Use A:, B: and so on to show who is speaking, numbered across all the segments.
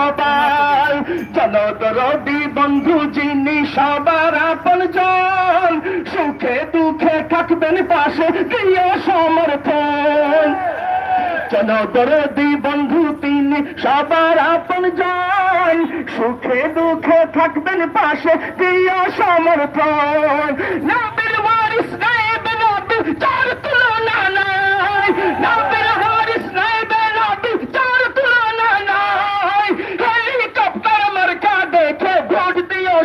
A: সবাই। জনদরদি বন্ধু, যিনি সবার আপন জন সুখে দুঃখে থাকবেন পাশে দিয়ে সমর্থন। জনদরদি বন্ধু, তিনি সবার আপন জন সুখে দুঃখে থাকবেন পাশে দিয়ে সমর্থন।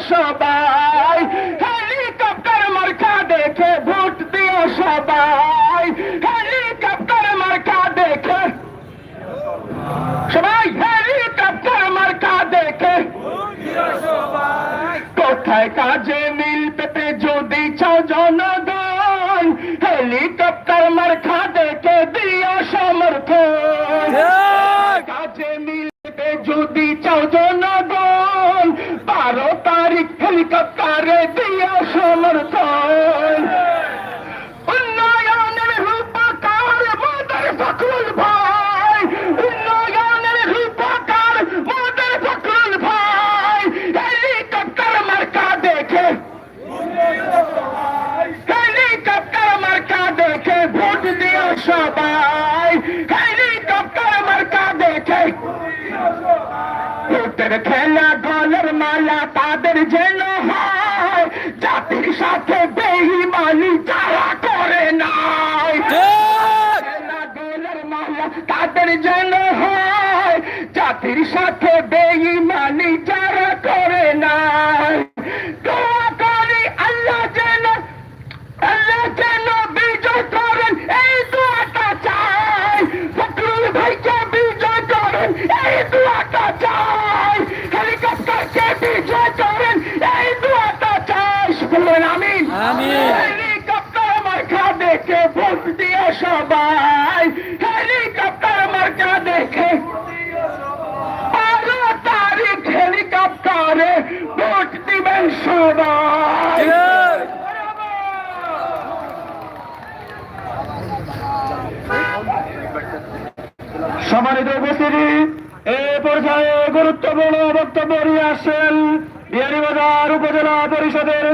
A: সবাই। হেলিকপ্টার মার্কা দেখে ভোট দিও সবাই। হেলিকপ্টার মার্কা দেখে। সবাই হেলিকপ্টার মার্কা দেখে। কোথায় কাজে মিল পেতে যদি চাও জনগণ হেলিকপ্টার মার্কা দেখে দিও সমর্থন। কাজে মিল পেতে যদি চাও হেলিকপ্টারে দিও সমর্থন ভোটের খেলা গলের মালা তাদের যেন হয়। জাতির সাথে বেইমানি যারা করে নাই। খেলা গলের মালা তাদের যেন হয়। জাতির সাথে বলবেন
B: আমিন।
A: হেলিকপ্টার মার্কা দেখে ভোট দিয়ে সবাই। হেলিকপ্টার মার্কা দেখে বারো তারিখ হেলিকপ্টারে ভোট দিবেন সবাই। সম্মানিত উপস্থিতি এ পর্যায়ে গুরুত্বপূর্ণ বক্তব্য নিয়ে আসছেন বিহারীবাজার উপজেলা পরিষদের